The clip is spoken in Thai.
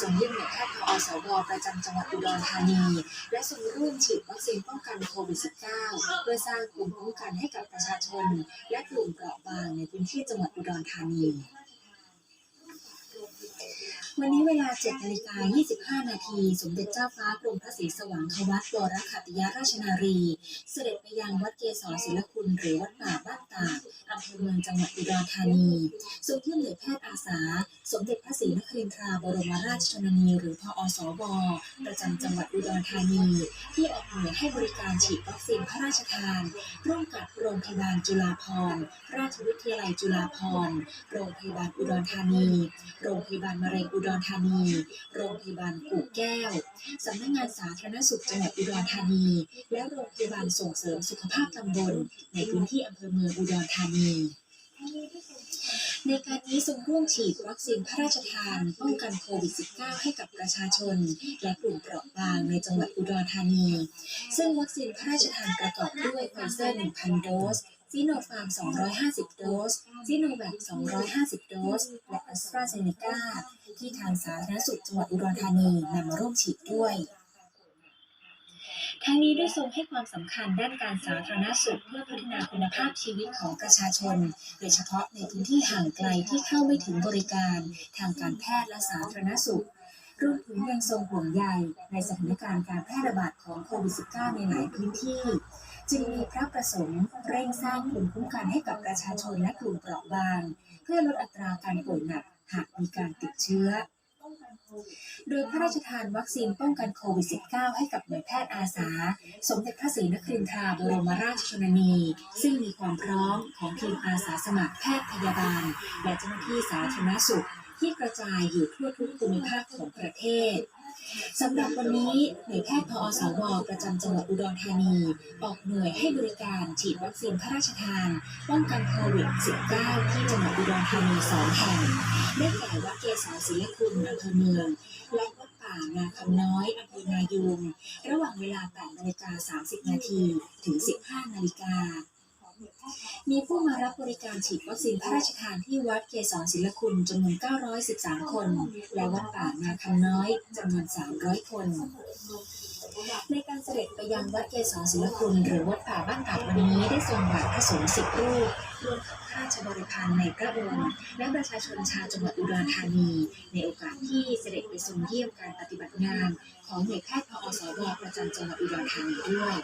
ทรงเยี่ยมหน่วยแพทย์พอสวประจำจังหวัดอุดรธานี และทรงร่วมฉีดวัคซีนป้องกันโควิด -19 เพื่อสร้างภูมิคุ้มกันให้กับประชาชน และกลุ่มเปราะบางในพื้นที่จังหวัดอุดรธานี วันนี้เวลา7นาฬิกา25 นาที สมเด็จเจ้าฟ้ากรมพระศรีสว่างควัตวรขัตยราชนารี เสด็จไปยังวัดเกศรศิลคุณหรือวัดป่าบ้านตากอำเภอเมืองจังหวัดอุดรธานีทรงเยี่ยมเหนือแพทย์อาสา สมเด็จพระศรีนครินทราบรมราชชนนี หรือพอสวประจำจังหวัดอุดรธานี ที่ออกหน่วยให้บริการฉีดวัคซีนพระราชทาน ร่วมกับโรงพยาบาลจุฬาภรณ์ราชวิทยาลัยจุฬาภรณ์โรงพยาบาลอุดรธานี โรงพยาบาลมะเร็งอุดรธานี โรงพยาบาลกู่แก้ว สำนักงานสาธารณสุขจังหวัดอุดรธานี และโรงพยาบาลส่งเสริมสุขภาพตำบล ในพื้นที่อำเภอเมืองอุดรธานีในการนี้ทรงร่วมฉีดวัคซีนพระราชทานป้องกันโควิด -19 ให้กับประชาชน และกลุ่มเปราะบางในจังหวัดอุดรธานี ซึ่งวัคซีนพระราชทานประกอบด้วยไฟเซอร์ 1,000 โดสซิโนฟาร์ม 250 โดสซิโนแวค250 โดส และแอสตราเซเนกา ที่ทางสาธารณสุขจังหวัดอุดรธานีนำมาร่วมฉีดด้วยทั้งนี้ด้วยทรงให้ความสำคัญด้านการสาธารณสุขเพื่อพัฒนาคุณภาพชีวิตของประชาชน โดยเฉพาะในพื้นที่ห่างไกลที่เข้าไม่ถึงบริการ ทางการแพทย์และสาธารณสุขรวมถึงยังทรงห่วงใยในสถานการณ์การแพร่ระบาดของโควิด -19 ในหลายพื้นที่ จึงมีพระประสงค์เร่งสร้างภูมิคุ้มกันให้กับประชาชนและกลุ่มเปราะบาง เพื่อลดอัตราการป่วยหนัก หากมีการติดเชื้อ โดยพระราชทานวัคซีนป้องกันโควิด -19 ให้กับหน่วยแพทย์อาสา สมเด็จพระศรีนครินทราบรมราชชนนี ซึ่งมีความพร้อมของทีมอาสาสมัครแพทย์พยาบาล และเจ้าหน้าที่สาธารณสุข ที่กระจายอยู่ทั่วทุกภูมิภาคของประเทศ สำหรับวันนี้หน่วยแพทย์พอสวประจำจังหวัดอุดรธานี ออกหน่วยให้บริการฉีดวัคซีนพระราชทานป้องกันโควิด -19 ที่จังหวัดอุดรธานีสองแห่ง ได้แก่วัดเกศรศิลคุณอำเภอเมือง และวัดป่านาคำน้อยอำเภอนายูงระหว่างเวลา8นาฬิกา30 นาทีถึง 15 นาฬิกา มีผู้มารับบริการฉีดวัคซีนพระราชทานที่วัดเกศรศิลคุณจำนวน 913 คน และวัดป่านาคำน้อยจำนวน 300 คน ในการเสด็จไปยังวัดเกศรศิลคุณหรือวัดป่าบ้านตาดวันนี้ได้ทรงบาทพระสงฆ์สิบรูปรวมกับข้าราชบริพารในพระองค์และประชาชนชาวจังหวัดอุดรธานี ในโอกาสที่เสด็จไปทรงเยี่ยมการปฏิบัติงาน ของหน่วยแพทย์พอสวประจำจังหวัดอุดรธานีด้วย